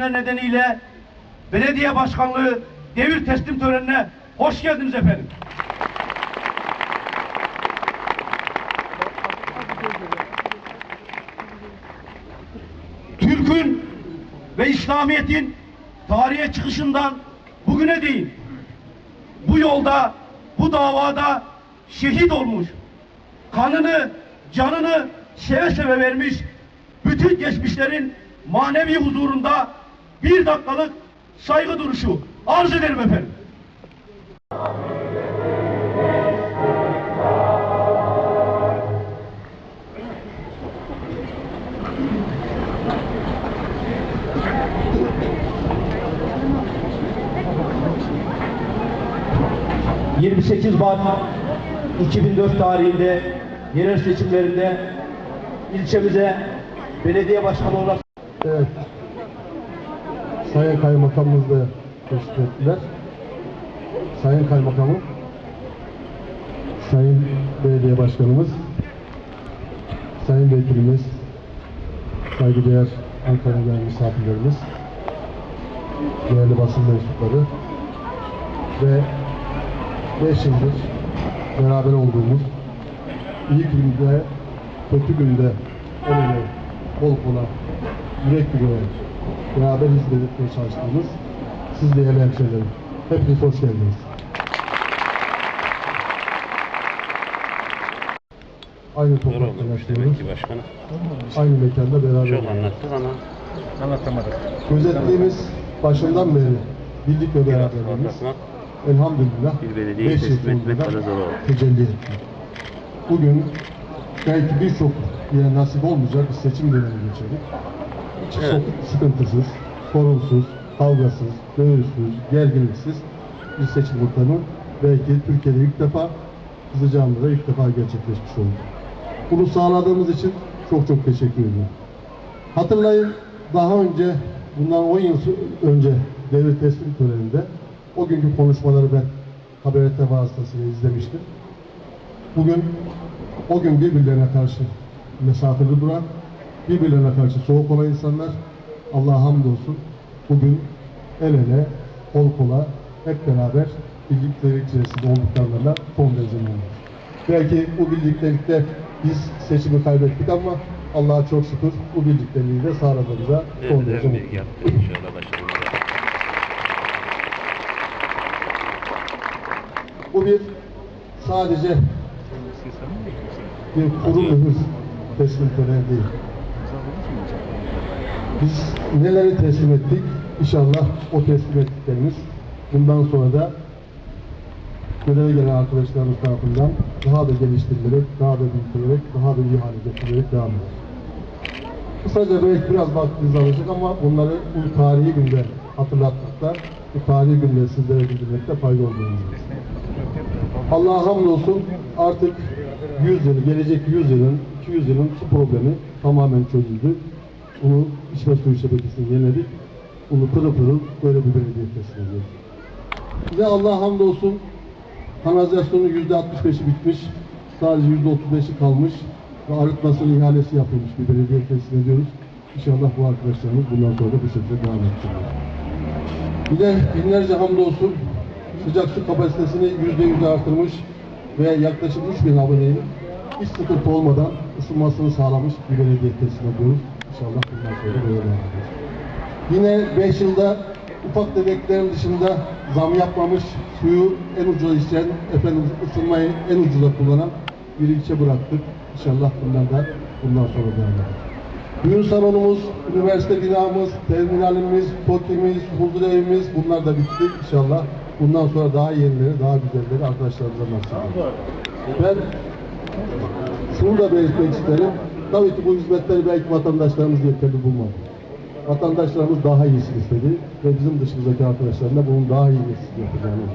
seçimler nedeniyle belediye başkanlığı devir teslim törenine hoş geldiniz efendim. Türk'ün ve İslamiyet'in tarihe çıkışından bugüne değin bu yolda, bu davada şehit olmuş, kanını, canını seve seve vermiş, bütün geçmişlerin manevi huzurunda bir dakikalık saygı duruşu arz ederim efendim. ...28 Mart 2004 tarihinde yerel seçimlerinde ilçemize belediye başkanı olarak Evet. Sayın Kaymakamımız da teşrif ettiler. Sayın Kaymakamım, Sayın Belediye Başkanımız, Sayın Vekilimiz, saygıdeğer Ankara'dan misafirlerimiz, değerli basın mensupları ve 5 yıldır beraber olduğumuz iyi günde, kötü günde el ele, kol kola, yürek yüreğe beraber hizmet etmeye çalıştığımız siz değerli hemşehrilerim. Hepiniz hoş geldiniz. Aynı Zor toprakta başkanım. Aynı mekanda beraber. Çok anlattık ama Gözettiğimiz başından beri birlik ve beraberliğimiz elhamdülillah beş yıl teslim etmek sonunda kadar zor oldu. tecelli etti. Bugün belki birçok yere nasip olmayacak bir seçim dönemi geçirdik. Evet. sıkıntısız, sorunsuz, kavgasız, dövüşsüz, gerginliksiz bir seçim ortamı belki Türkiye'de ilk defa Kızılcahamam'da ilk defa gerçekleşmiş oldu. Bunu sağladığımız için çok çok teşekkür ediyorum. Hatırlayın daha önce bundan 10 yıl önce devir teslim töreninde o günkü konuşmaları ben haberete vasıtasıyla izlemiştim. Bugün o gün birbirlerine karşı mesafeli duran, birbirlerine karşı soğuk olan insanlar Allah'a hamdolsun bugün el ele, kol kola hep beraber birliktelik içerisinde olduklarına son derece memnunum. Belki bu birliktelikte biz seçimi kaybettik ama Allah'a çok şükür bu birlikteliği de sağladığımıza son derece mutluyum. Bu bir sadece bir kuru mühür teslim töreni değil. Biz neleri teslim ettik? İnşallah o teslim ettiklerimiz bundan sonra da göreve gelen arkadaşlarımız tarafından daha da geliştirilerek, daha da büyütülerek, daha da iyi hale getirilerek devam eder. Kısaca belki biraz vaktinizi alacak ama bunları bu tarihi günde hatırlatmakta, bu tarihi günde sizlere bildirmekte fayda olduğunu. Allah'a hamdolsun artık 100 yıl, gelecek 100 yılın, 200 yılın su problemi tamamen çözüldü. Bunu içme suyu şebekesini yeniledik. Bunu pırıl pırıl böyle bir belediye ediyoruz. Ve Allah'a hamdolsun kanalizasyonun yüzde 65'i bitmiş. Sadece yüzde 35'i kalmış. Ve arıtmasının ihalesi yapılmış bir belediye teslim ediyoruz. İnşallah bu arkadaşlarımız bundan sonra da bu şekilde devam edecekler. Bir de binlerce hamdolsun sıcak su kapasitesini yüzde yüz artırmış ve yaklaşık 3000 aboneyi hiç sıkıntı olmadan ısınmasını sağlamış bir belediye teslim ediyoruz. İnşallah bundan sonra böyle edeceğiz. Yine 5 yılda ufak tefeklerin dışında zam yapmamış, suyu en ucuza içen, efendim ısınmayı en ucuza kullanan bir ilçe bıraktık. İnşallah bundan da bundan sonra devam edeceğiz. Düğün salonumuz, üniversite binamız, terminalimiz, TOKİ'miz, huzur evimiz bunlar da bitti inşallah. Bundan sonra daha yenileri, daha güzelleri arkadaşlarımıza nasip olur. Ben şunu da belirtmek isterim. Tabii ki bu hizmetleri belki vatandaşlarımız yeterli bulmadı. Vatandaşlarımız daha iyisini istedi ve bizim dışımızdaki arkadaşların da bunun daha iyisini yapacağını.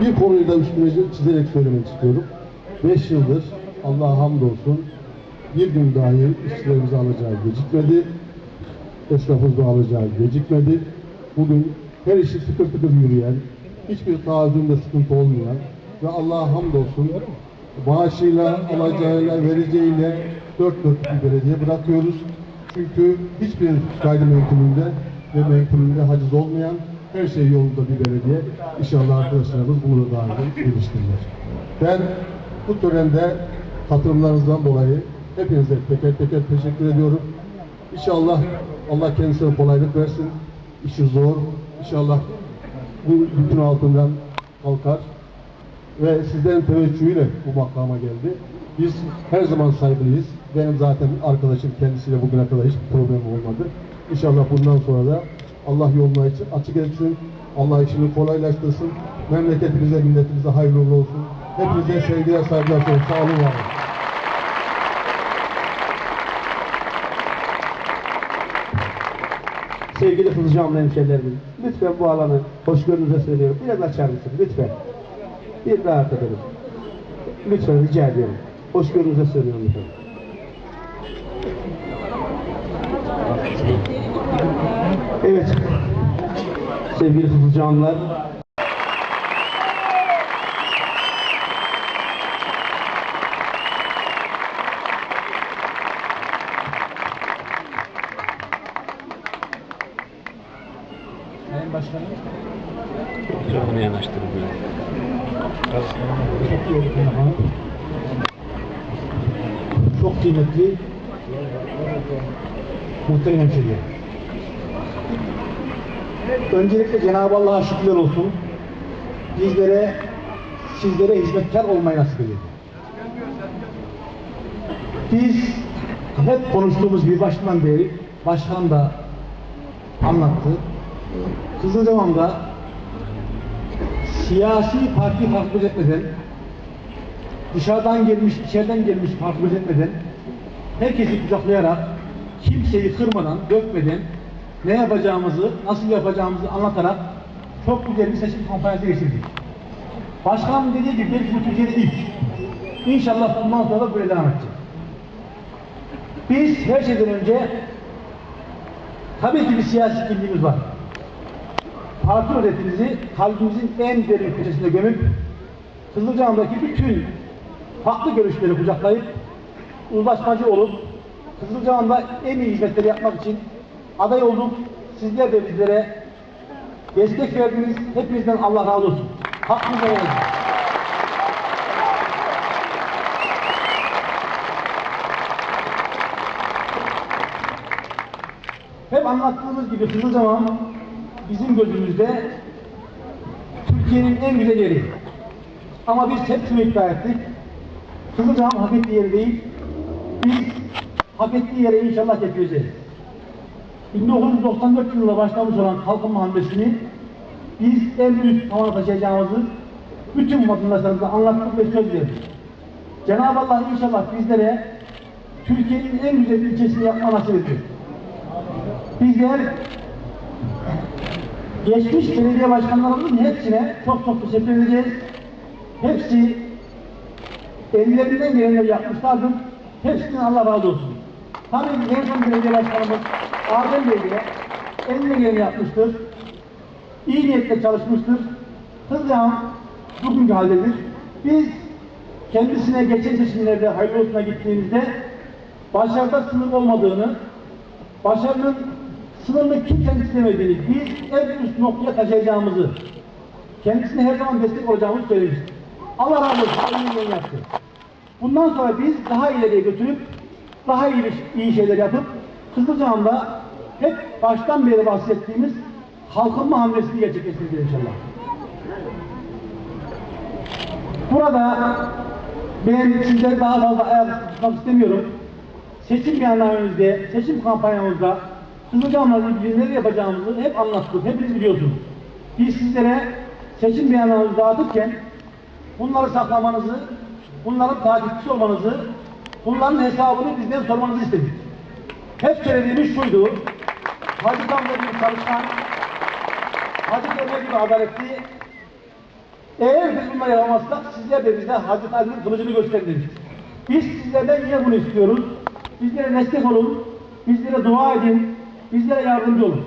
Bir konuyu da üstüne çizerek söylemek istiyorum. 5 yıldır Allah'a hamdolsun bir gün dahi işçilerimizi alacağı gecikmedi. Esnafımızı alacağı gecikmedi. Bugün her işi tıkır tıkır yürüyen, hiçbir taahhüdünde sıkıntı olmayan ve Allah'a hamdolsun maaşıyla, alacağıyla, vereceğiyle dört dörtlük bir belediye bırakıyoruz. Çünkü hiçbir gayrimenkulünde ve menkulünde haciz olmayan her şey yolunda bir belediye. İnşallah arkadaşlarımız bunu da iyi geliştirirler. Ben bu törende katılımlarınızdan dolayı hepinize teker teker teşekkür ediyorum. İnşallah Allah kendisine kolaylık versin. İşi zor. İnşallah bu yükün altından kalkar ve sizlerin teveccühüyle bu makama geldi. Biz her zaman saygılıyız. Benim zaten arkadaşım kendisiyle bugüne kadar hiçbir problem olmadı. İnşallah bundan sonra da Allah yolunu açık, etsin. Allah işini kolaylaştırsın. Memleketimize, milletimize hayırlı olsun. Hepinize sevgiler, saygılar sunuyorum. Sağ olun, var. Sevgili Kızılcahamlı hemşehrilerimiz, lütfen bu alanı hoşgörünüze söylüyorum. Biraz açar mısınız lütfen? Bir rahat edelim. Lütfen rica ediyorum. Hoşgörünüze söylüyorum lütfen. Evet. Sevgili Kızılcahamlılar, Sayın Başkanım, Mikrofonu yanaştırın böyle. Çok iyi oldu efendim. Çok kıymetli muhterem hemşehriler. Öncelikle Cenab-ı Allah'a şükürler olsun. Bizlere, sizlere hizmetkar olmayı nasip ediyor. Biz hep konuştuğumuz bir baştan beri, başkan da anlattı. Kızılcamam'da siyasi parti fark gözetmeden, dışarıdan gelmiş, içeriden gelmiş fark gözetmeden, herkesi kucaklayarak, kimseyi kırmadan, dökmeden, ne yapacağımızı, nasıl yapacağımızı anlatarak çok güzel bir seçim kampanyası geçirdik. Başkanım dediği gibi belki bu Türkiye'de ilk. İnşallah bundan sonra da böyle devam edecek. Biz her şeyden önce tabii ki bir siyasi kimliğimiz var parti öğretimizi kalbimizin en derin köşesine gömüp Kızılcahamam'daki bütün farklı görüşleri kucaklayıp uzlaşmacı olup Kızılcahamam'da en iyi hizmetleri yapmak için aday olduk. Sizler de bizlere destek verdiniz. Hepinizden Allah razı olsun. Hakkınızı edin. Hep anlattığımız gibi Kızılcahamam bizim gözümüzde Türkiye'nin en güzel yeri. Ama biz hep şunu iddia ettik. Kızılcahamam hak ettiği yeri değil. Hak ettiği yere inşallah getireceğiz. 1994 yılında başlamış olan kalkınma hamlesini biz en üst tavana taşıyacağımızı bütün vatandaşlarımıza anlattık ve söz verdik. Cenab-ı Allah inşallah bizlere Türkiye'nin en güzel ilçesini yapma nasip ediyor. Bizler geçmiş belediye başkanlarımızın hepsine çok çok teşekkür edeceğiz. Hepsi ellerinden gelenleri yapmışlardır. Hepsinden Allah razı olsun. Tabii en son belediye başkanımız Adem Bey eline geleni yapmıştır. İyi niyetle çalışmıştır. Hızlıca bugünkü haldedir. Biz kendisine geçen seçimlerde hayırlı olsuna gittiğimizde başarıda sınır olmadığını, başarının sınırlı kimsenin istemediğini, biz en üst noktaya taşıyacağımızı, kendisine her zaman destek olacağımızı söylemiştik. Allah razı olsun, elinden yaptı. Bundan sonra biz daha ileriye götürüp, daha iyi, iyi şeyler yapıp, Kızılcahamam'da hep baştan beri bahsettiğimiz kalkınma hamlesini gerçekleştireceğiz inşallah. Burada ben sizleri daha fazla ayak tutmak istemiyorum. Seçim beyannamemizde, seçim kampanyamızda Kızılcahamam'la ilgili neler yapacağımızı hep anlattık, hepiniz biliyorsunuz. Biz sizlere seçim beyannamemizi dağıtırken bunları saklamanızı, bunların takipçisi olmanızı, bunların hesabını bizden sormanızı istedik. Hep söylediğimiz şuydu, Hacı Damla gibi çalışkan, Hacı Damla gibi adaletli, eğer biz bunları yapamazsak sizler de bize Hacı Ali'nin kılıcını gösterin. Biz sizlerden yine bunu istiyoruz. Bizlere destek olun, bizlere dua edin, bizlere yardımcı olun.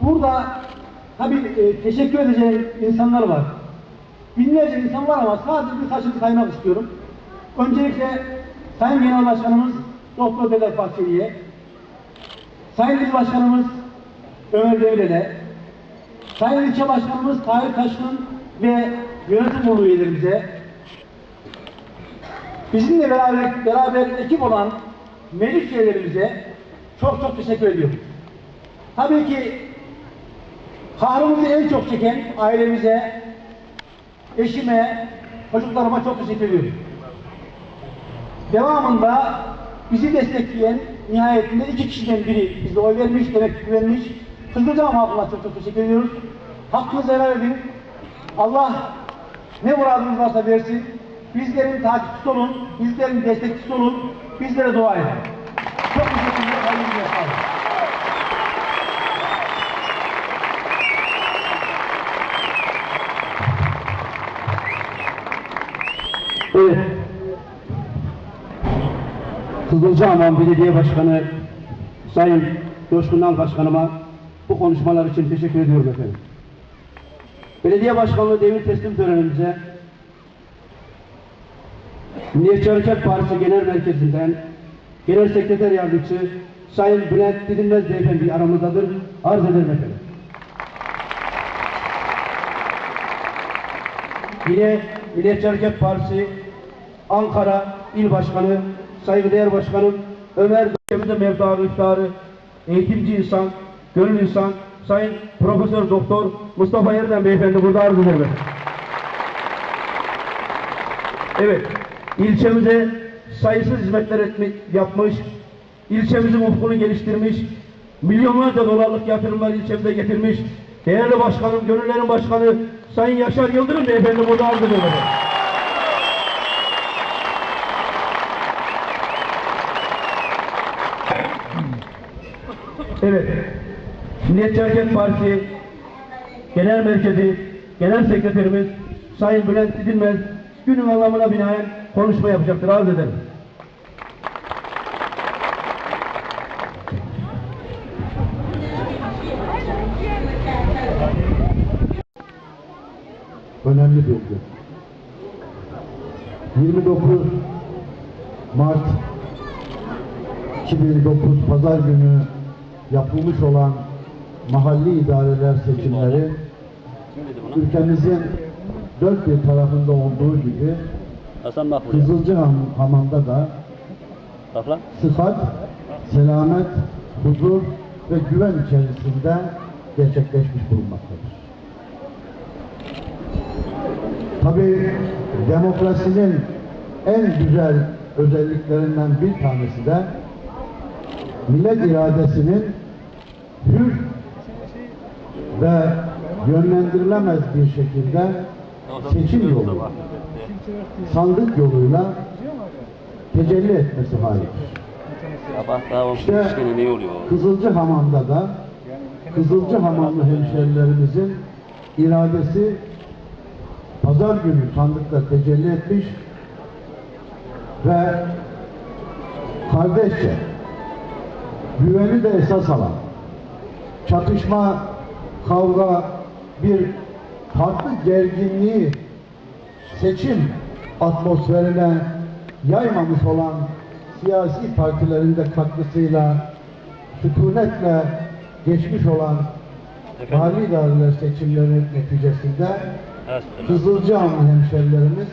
Burada tabii e, teşekkür edeceğim insanlar var. Binlerce insan var ama sadece birkaçını saymak istiyorum. Öncelikle Sayın Genel Başkanımız Doktor Vedat Bahçeli'ye, Sayın İl Başkanımız Ömer Devren'e, Sayın İlçe Başkanımız Tahir Taşkın ve yönetim kurulu üyelerimize, bizimle beraber, beraber ekip olan meclis üyelerimize çok çok teşekkür ediyorum. Tabii ki kahrımızı en çok çeken ailemize, eşime, çocuklarıma çok teşekkür ediyorum. Devamında bizi destekleyen nihayetinde iki kişiden biri bize oy vermiş, demek güvenmiş. Kızılcam halkına çok çok teşekkür ediyoruz. Hakkınızı helal edin. Allah ne muradınız varsa versin. Bizlerin takipçisi olun, bizlerin destekçisi olun, bizlere dua edin. Çok teşekkürler, hayırlı Evet. Kızılcahamam Belediye Başkanı Sayın Coşkun Başkanıma bu konuşmalar için teşekkür ediyorum efendim. Belediye Başkanlığı devir teslim törenimize Milliyetçi Hareket Partisi Genel Merkezi'nden Genel Sekreter Yardımcısı Sayın Bülent Didilmez Beyefendi aramızdadır. Arz ederim efendim. Yine Milliyetçi Hareket Partisi Ankara İl Başkanı, saygıdeğer Başkanım Ömer Dökemi'de mevdarı iftarı, eğitimci insan, gönül insan, Sayın Profesör Doktor Mustafa Yerden Beyefendi burada arz ederim. Evet, ilçemize sayısız hizmetler etme, yapmış, ilçemizin ufkunu geliştirmiş, milyonlarca dolarlık yatırımlar ilçemize getirmiş, değerli başkanım, gönüllerin başkanı Sayın Yaşar Yıldırım Beyefendi burada arz ediyorum. Evet, Milliyetçi Hareket Partisi Genel Merkezi Genel Sekreterimiz Sayın Bülent Didilmez günün anlamına binaen konuşma yapacaktır. Arz ederim. Önemli bir gün. 29 Mart 2009 Pazar günü yapılmış olan mahalli idareler seçimleri ülkemizin dört bir tarafında olduğu gibi. Kızılcahamam'da da sıfat, selamet, huzur ve güven içerisinde gerçekleşmiş bulunmaktadır. Tabii demokrasinin en güzel özelliklerinden bir tanesi de millet iradesinin hür ve yönlendirilemez bir şekilde seçim yolu, sandık yoluyla tecelli etmesi halidir. İşte? Kızılcı Hamam'da da Kızılcı Hamamlı hemşerilerimizin iradesi pazar günü sandıkta tecelli etmiş ve kardeşçe güveni de esas alan çatışma, kavga, bir farklı gerginliği seçim atmosferine yaymamış olan siyasi partilerin de katkısıyla sükunetle geçmiş olan mahalli idareler seçimlerinin neticesinde Evet. Kızılcahamlı hemşerilerimiz